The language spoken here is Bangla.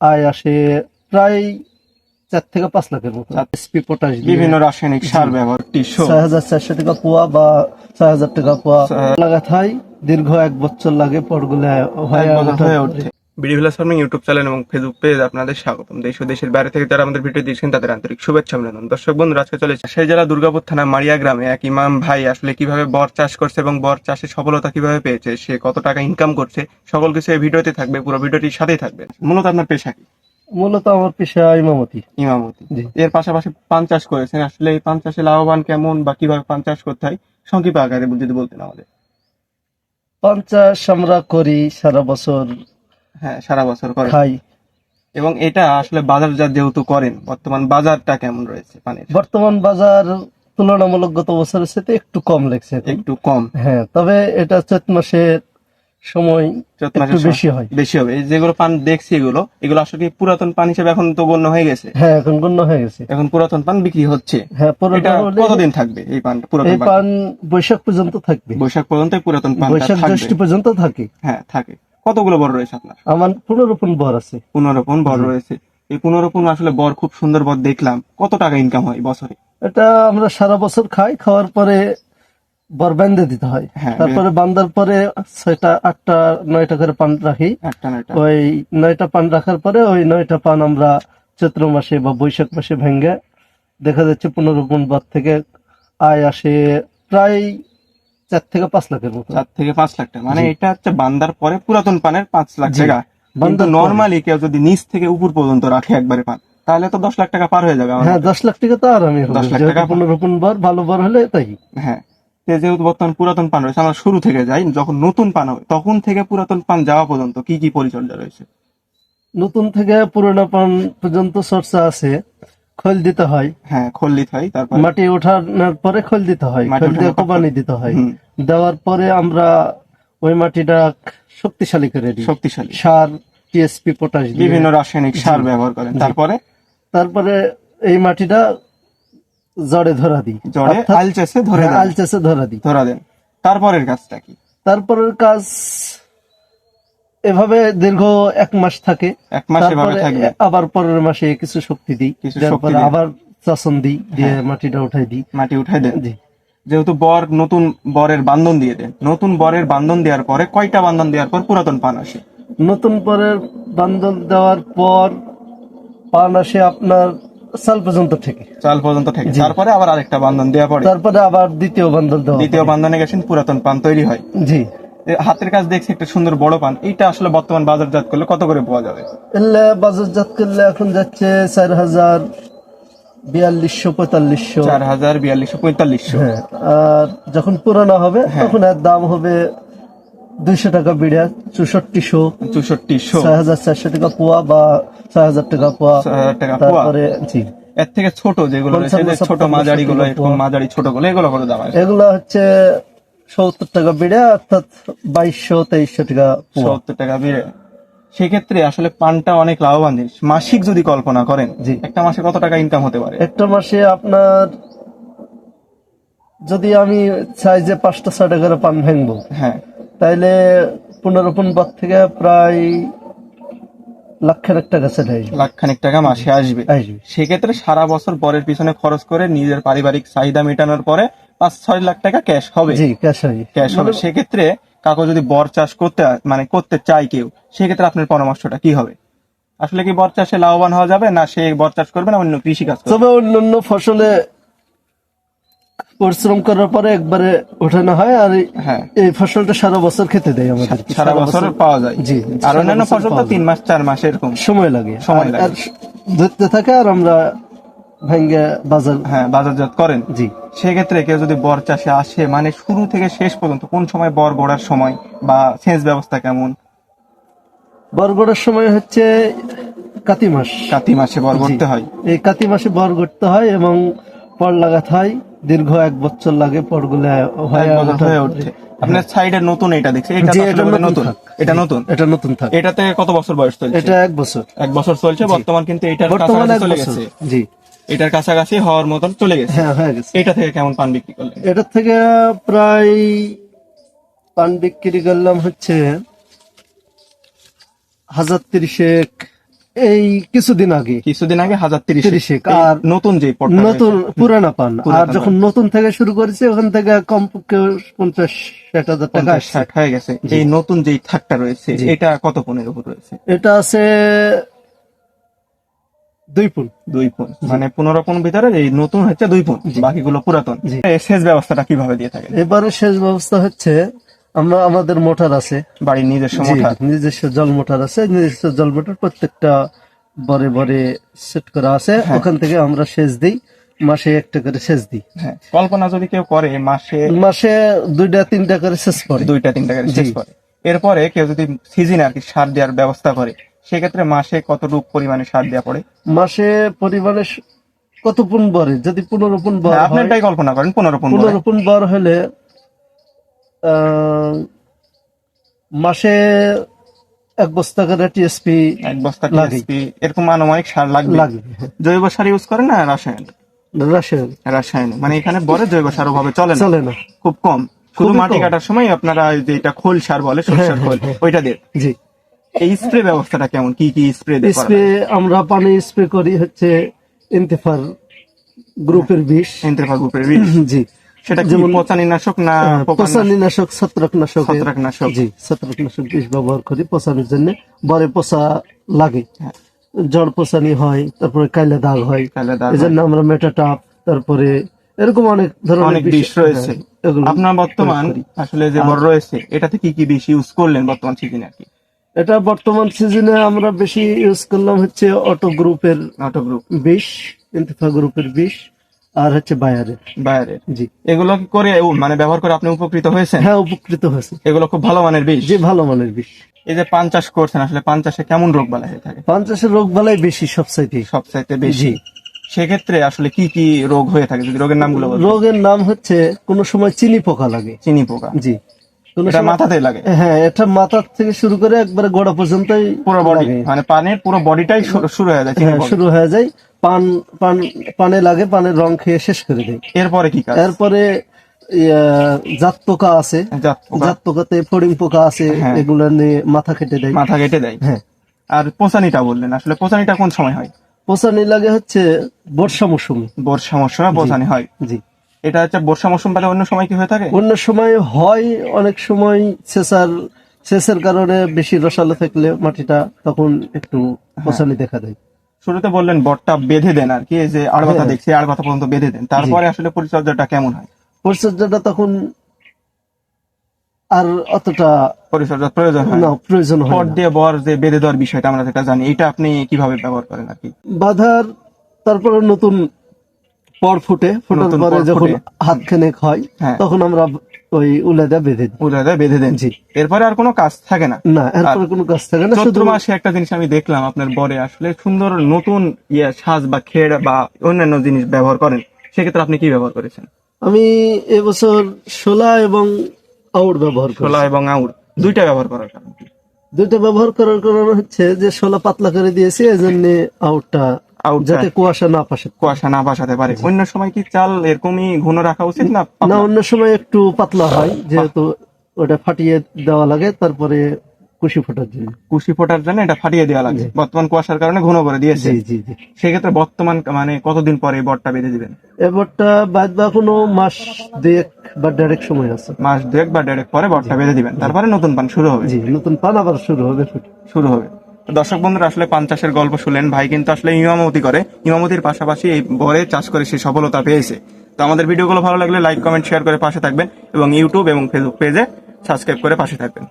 আয় আসে প্রায় চার থেকে পাঁচ লাখের মতো। এসপি পটাশ বিভিন্ন রাসায়নিক সার ব্যবহার ছয় হাজার চারশো টাকা পোয়া বা ছয় হাজার টাকা পোয়া লাগা থাই দীর্ঘ এক বছর লাগে পরগুলা হয়ে ওঠে। BD Vilas farming YouTube channel এবং ফেসবুক পেজ আপনাদের স্বাগতম। দেশ ও দেশের বাইরে থেকে যারা আমাদের ভিডিও দিচ্ছেন তাদের আন্তরিক শুভেচ্ছা অভিনন্দন। দর্শক বন্ধুরা আজকে চলে সেই জেলা দুর্গাপুর থানা মারিয়া গ্রামে। এক ইমাম ভাই আসলে কীভাবে বর চাষ করছে এবং বর চাষে সফলতা কীভাবে পেয়েছে সে কত টাকা ইনকাম করছে সকল কিছু এই ভিডিওতে থাকবে পুরো ভিডিওটির সাথেই থাকবে মূলত আপনার পেশা কি? মূলত আমার পেশা ইমামতি। ইমামতি। এর পাশাপাশি পান চাষ করেছেন আসলে এই পান চাষে লাভবান কেমন বা কীভাবে পান চাষ করতে হয় সংক্ষিপ্ত আকারে যদি বলতেন আমাদের। পঞ্চাশ আমরা করি সারা বছর হ্যাঁ সারা বছর করেন খাই। এবং এটা আসলে বাজারজাত যেহেতু করেন বর্তমান বাজারটা কেমন রয়েছে পানির? বর্তমান বাজার তুলনামূলক গত বছরের সাথে একটু কম লাগছে একটু কম। হ্যাঁ তবে এটা চৈত মাসের সময় একটু বেশি হয়। বেশি হবে। এই যেগুলো পান দেখছি এগুলো এগুলো আসলে পুরাতন পান হিসেবে এখন তো গণ্য হয়ে গেছে? হ্যাঁ এখন গণ্য হয়ে গেছে। এখন পুরাতন পান বিক্রি হচ্ছে। হ্যাঁ এটা কতদিন থাকবে এই পান পুরাতন পান? পান বৈশাখ পর্যন্ত থাকবে। বৈশাখ পর্যন্ত পুরাতন পান বৈশাখ জ্যৈষ্ঠ পর্যন্ত থাকে। হ্যাঁ থাকে। কতগুলো বর রয়েছে আপনার? আমার পুনরোপণ বর আছে। পুনরোপণ বর রয়েছে। এই পুনরোপণ আসলে বর খুব সুন্দর বর দেখলাম। কত টাকা ইনকাম হয় বছরে? এটা আমরা সারা বছর খাই খাওয়ার পরে বর বান্ধে দিতে হয়। হ্যাঁ, তারপরে বান্ধার পরে ছয়টা আটটা নয়টা করে পান রাখি। ওই নয়টা পান রাখার পরে ওই নয়টা পান আমরা চৈত্র মাসে বা বৈশাখ মাসে ভেঙে দেখা যাচ্ছে পুনরোপণ বার থেকে আয় আসে প্রায় চার থেকে পাঁচ লাখের মতো। চার থেকে পাঁচ লাখ টাকা। মানে এটা হচ্ছে বান্দার পরে পুরাতন পানের পাঁচ লাখ টাকা। কিন্তু নর্মালি কেউ যদি নিচ থেকে উপর পর্যন্ত রাখে একবারে পান তাহলে তো দশ লাখ টাকা পার হয়ে যাবে হ্যাঁ দশ লাখ টাকা তো হবে। 10 লাখ টাকা পুনরোপণ বর ভালো বর হলে তাই। হ্যাঁ যেহেতু বর্তমান পুরাতন পান রয়েছে আমরা শুরু থেকে যাই যখন নতুন পান হবে তখন থেকে পুরাতন পান যাওয়া পর্যন্ত কি কি পরিচর্যা রয়েছে? নতুন থেকে পুরোনো পান পর্যন্ত চর্চা আছে। খোল দিতে হয়। হ্যাঁ খল্লিত হয় তারপর মাটি ওঠানোর পরে খোল দিতে হয় খোল দিয়ে কোপানি দিতে হয়। দেওয়ার পরে আমরা ওই মাটিটা শক্তিশালী করে দিই। শক্তিশালী। সার টিএসপি পটাশ বিভিন্ন রাসায়নিক সার ব্যবহার করেন। তারপরে? তারপরে এই মাটিটা জড়ে ধরা দিই। জড়ে আলচেসে ধরে হ্যাঁ, আলচেসে ধরা দিই। ধরা দেন। তারপরের কাজটা কি? তারপরের কাজ এভাবে দীর্ঘ এক মাস থাকে। এক মাস এভাবে তারপরে থাকবে। আবার পরের মাসে কিছু শক্তি দিই। কিছু শক্তি আবার চাষন দিই দিয়ে হ্যাঁ। মাটিটা উঠাই দিই। মাটি উঠাই দেন। জি। যেহেতু বর নতুন বরের বান্ধন দিয়ে দেন নতুন বরের বান্ধন দেওয়ার পরে কয়টা বান্ধন দেওয়ার পর পুরাতন পান আসে? নতুন বরের বান্ধন দেওয়ার পর পান আসে আপনার চাল পর্যন্ত থেকে। চাল পর্যন্ত থেকে। তারপরে আবার আরেকটা বান্ধন দেওয়া পড়ে। তারপরে আবার দ্বিতীয় বান্ধন দেওয়া দ্বিতীয় বান্ধনে গেছেন পুরাতন পান তৈরি হয়। জি। হাতের কাজ দেখছি একটা সুন্দর বড় পান। এইটা আসলে বর্তমান বাজারজাত করলে কত করে পাওয়া যাবে? বাজারজাত করলে এখন যাচ্ছে চার হাজার বিয়াল্লিশশো পঁয়তাল্লিশশো। চার হাজার বিয়াল্লিশশো পঁয়তাল্লিশশো। হ্যাঁ আর যখন পুরানো হবে হ্যাঁ। তখন এর দাম হবে দুইশো টাকা বিড়া চৌষট্টিশো। চৌষট্টিশো। ছয় হাজার চারশো টাকা পোয়া বা ছয় হাজার টাকা পোয়া। টাকা তারপরে জি। এর থেকে ছোট যেগুলো ছোট মাঝারি গুলো। মাঝারি ছোটগুলো এগুলো করে দাম এগুলো হচ্ছে সত্তর টাকা বিড়া অর্থাৎ বাইশশো তেইশশো টাকা সত্তর টাকা বেড়ে। সেক্ষেত্রে আসলে পানটা অনেক লাভবান জিনিস। মাসিক যদি কল্পনা করেন জি। একটা মাসে কত টাকা ইনকাম হতে পারে? একটা মাসে আপনার যদি আমি চাই যে পাঁচটা ছয়টা করে পান ভাঙবো হ্যাঁ। তাইলে পুনরোপণ পর থেকে প্রায় লাখের একটা গাছে আসবে লাখ খানিক টাকা মাসে আসবে। আসবে। সেক্ষেত্রে সারা বছর বরের পিছনে খরচ করে নিজের পারিবারিক চাহিদা মেটানোর পরে পাঁচ ছয় লাখ টাকা ক্যাশ হবে। জি ক্যাশ হবে। ক্যাশ হবে। সেক্ষেত্রে কাকু যদি বর চাষ করতে মানে করতে চায় কেউ সেক্ষেত্রে আপনার পরামর্শটা কি হবে? আসলে কি বর চাষে লাভবান হওয়া যাবে না সে বর চাষ করবে না অন্য কৃষি কাজ করবে? তবে অন্যান্য ফসলে পরিশ্রম করার পরে একবারে ওঠানো হয় আর এই- হ্যাঁ। এই ফসলটা সারা বছর খেতে দেয় আমাদের। সারা বছর পাওয়া যায়। জি আর অন্যান্য ফসল তো তিন মাস চার মাস এরকম। সময় লাগে। সময় লাগে। ধরতে থাকে আর আমরা ভেঙ্গে বাজার হ্যাঁ বাজারজাত করেন। জি। সেক্ষেত্রে কেউ যদি বর চাষে আসে মানে শুরু থেকে শেষ পর্যন্ত কোন সময় বর গড়ার সময় বা সেচ ব্যবস্থা কেমন? বরগড়ের সময় হচ্ছে কাতি মাস। কাতি মাসে বর গড়তে হয়? এই কাতি মাসে বর করতে হয় এবং পর লাগাতে হয়। দীর্ঘ এক বছর লাগে পরগুলো হয়ে হয়ে উঠছে। আপনার সাইডে নতুন এটা দেখছি। এটা নতুন নতুন। এটা নতুন? এটা নতুন থাকে। এটাতে কত বছর বয়স চলছে? এটা এক বছর। এক বছর চলছে বর্তমান কিন্তু এটা বর্তমানে চলে গেছে। জি। এটার কাছাকাছি হওয়ার মতন চলে গেছে। হ্যাঁ হয়ে গেছে। এটা থেকে কেমন পান বিক্রি করলেন? এটার থেকে প্রায় পান বিক্রি করলাম হচ্ছে হাজার তিরিশেক এই কিছুদিন আগে। কিছুদিন আগে হাজার তিরিশ তিরিশে, আর নতুন যে নতুন পুরানা পান। আর যখন নতুন থেকে শুরু করেছে ওখান থেকে কমপক্ষে পঞ্চাশ ষাট হাজার টাকা ষাট হয়ে গেছে। এই নতুন যে থাকটা রয়েছে এটা কত পনেরো উপর রয়েছে? এটা আছে দুই পুন। দুই পুন মানে পনেরো ভিতরে এই নতুন হচ্ছে দুই পুন বাকিগুলো পুরাতন। সেচ ব্যবস্থাটা কীভাবে দিয়ে থাকে এবারে শেষ ব্যবস্থা হচ্ছে আমরা আমাদের মোটর আছে। বাড়ির নিজস্ব মোটর? নিজস্ব জল মোটর আছে নিজস্ব জল মোটর প্রত্যেকটা বরে বরে সেট করা আছে। হ্যাঁ। ওখান থেকে আমরা সেচ দিই মাসে একটা করে সেচ দিই। হ্যাঁ কল্পনা যদি কেউ করে মাসে মাসে দুইটা তিনটা করে সেচ পড়ে দুইটা তিনটা করে সেচ। করে। এরপরে কেউ যদি সিজনে আর কি সার দেওয়ার ব্যবস্থা করে সেক্ষেত্রে মাসে কতটুকু পরিমাণে সার দেওয়া পড়ে? মাসে পরিমাণে কত পুন বরে যদি পনেরো পুন বর হ্যাঁ, আপনি এটাই কল্পনা করেন পনেরো পুন। পনেরো পুন বর হলে মাসে এক বস্তা করে টিএসপি এক বস্তা। TSP, এরকম আনুমানিক সার লাগবে? জৈব সার ইউজ করেন না রাসায়নিক রাসায়নিক রাসায়নিক মানে এখানে বড় জৈব সার ওভাবে চলে না? চলে না। খুব কম। শুধু মাটি কাটার সময় আপনারা যেটা খোল সার বলে সরষের খোল ওইটা দিয়ে। জি। এই স্প্রে ব্যবস্থাটা কেমন? কি কি স্প্রে স্প্রে আমরা পানি স্প্রে করি হচ্ছে ইন্তেফার গ্রুপের বিষ। ইন্টারফা গ্রুপের বীজ। জি। সেটা যেমন- পচানীনাশক না? পচানীনাশক ছত্রাকনাশক। ছত্রাকনাশক। জি ছত্রাকনাশক বিষ ব্যবহার করি পচানোর জন্য। বরে পচা লাগে। হ্যাঁ। জড় পচানি হয় তারপরে কাইলে দাগ হয়। তাহলে দাদা- এই জন্য আমরা মেটাটাপ তারপরে এরকম অনেক ধরনের অনেক বিষ রয়েছে। হ্যাঁ, আপনার বর্তমান আসলে যে বড় রয়েছে এটাতে কি কি বিষ ইউজ করলেন বর্তমান সিজনে আর কি এটা বর্তমান সিজনে আমরা বেশি ইউজ করলাম হচ্ছে অটো গ্রুপের অটো গ্রুপ বিষ ইন্তেফা গ্রুপের বিষ আর হচ্ছে বায়ারের বাইরের জি। এগুলো কি করে মানে ব্যবহার করে আপনি উপকৃত হয়েছেন? হ্যাঁ উপকৃত হয়েছে। এগুলো খুব ভালো মানের বিষ? যে ভালো মানের বিষ। এই যে পান চাষ করছেন আসলে পান চাষে কেমন রোগ বালাই হয়ে থাকে? পঞ্চাশের রোগ বালাই বেশি সবচাইতে। সবচাইতে বেশি। সেক্ষেত্রে আসলে কি কি রোগ হয়ে থাকে? যদি রোগের নামগুলো। রোগের নাম হচ্ছে কোন সময় চিনি পোকা লাগে। চিনি পোকা। জি। এটা সময়- লাগে। হ্যাঁ এটা মাথা থেকে শুরু করে একবারে গোড়া পর্যন্তই পুরো বডি মানে পানের পুরো বডিটাই শুরু হয়ে যায় চিনি হ্যাঁ পোকা। শুরু হয়ে যায়। পান পান পানে লাগে পানের রং খেয়ে শেষ করে দেয়। এরপরে কি এরপরে জাত পোকা আছে। জাত পোকাতে ফড়িং পোকা আছে হ্যাঁ। এগুলো নিয়ে মাথা কেটে দেয়। মাথা কেটে দেয়। হ্যাঁ। আর পোসানিটা বললেন আসলে পোসানিটা কোন সময় হয়? পোষানি লাগে হচ্ছে বর্ষা মৌসুমে। বর্ষা মরশুমে পোসানি হয়। জি। এটা হচ্ছে বর্ষা মৌসুম বাদে অন্য সময় কি হয়ে থাকে? অন্য সময় হয় অনেক সময় সেচার সেচের কারণে বেশি রসালো থাকলে মাটিটা তখন একটু পোষানি দেখা দেয়। শুরুতে বললেন বটটা বেঁধে দেন আর কি যে আড়বাতা হ্যাঁ। দেখছি আড়বাতা পর্যন্ত বেঁধে দেন। তারপরে আসলে পরিচর্যাটা কেমন হয়? পরিচর্যাটা তখন আর অতটা পরিচর্যার প্রয়োজন হয় না। প্রয়োজন হয় পট দিয়ে বর যে বেঁধে দেওয়ার বিষয়টা আমরা যেটা জানি এটা আপনি কীভাবে ব্যবহার করেন আর কি? বাধার তারপরে নতুন পর ফুটে ফোটার পরে যখন হাত খানেক হয় হ্যাঁ। তখন আমরা ওই উলেদা বেঁধে দিই। উদয় বেঁধে দেন জি। এরপরে আর কোনো কাজ থাকে না? না এরপরে কোনো কাজ থাকে না চৈত্র মাসে একটা জিনিস আমি দেখলাম আপনার বরে আসলে সুন্দর নতুন ইয়ে সাজ বা খেড় বা অন্যান্য জিনিস ব্যবহার করেন। সেক্ষেত্রে আপনি কি ব্যবহার করেছেন? আমি এবছর শোলা এবং আউট ব্যবহার করি ছোলা এবং আউর। দুইটা ব্যবহার করার কারণ দুইটা ব্যবহার করার কারণ হচ্ছে যে শোলা পাতলা করে দিয়েছি এই জন্য আউটটা আউট যাতে কুয়াশা না পাশে কুয়াশা না বাসাতে পারে। অন্য সময় কি চাল এরকমই ঘন রাখা উচিত না না? অন্য সময় একটু পাতলা হয় যেহেতু ওটা ফাটিয়ে দেওয়া লাগে তারপরে কুশি ফোটার জন্য। কুশি ফোটার জন্য এটা ফাটিয়ে দেওয়া লাগে। বর্তমান কুয়াশার কারণে ঘন করে দিয়েছে। জি জি জি। সেক্ষেত্রে বর্তমান মানে কতদিন পরে এই বটটা বেঁধে দিবেন? এবারটা বাদ বা কোনো মাস দুয়েক বা দেড়েক সময় আছে। মাস দুয়েক বা দেড়েক পরে বটটা বেঁধে দিবেন। তারপরে নতুন পান শুরু হবে। জি নতুন পান আবার শুরু হবে শুরু হবে। দর্শক বন্ধুরা, আসলে পান চাষের গল্প শুনলেন। ভাই কিন্তু আসলে ইমামতি করে। ইমামতির পাশাপাশি এই বরে চাষ করে সে সফলতা পেয়েছে। তো আমাদের ভিডিওগুলো ভালো লাগলে লাইক, কমেন্ট, শেয়ার করে পাশে থাকবেন এবং ইউটিউব এবং ফেসবুক পেজে সাবস্ক্রাইব করে পাশে থাকবেন।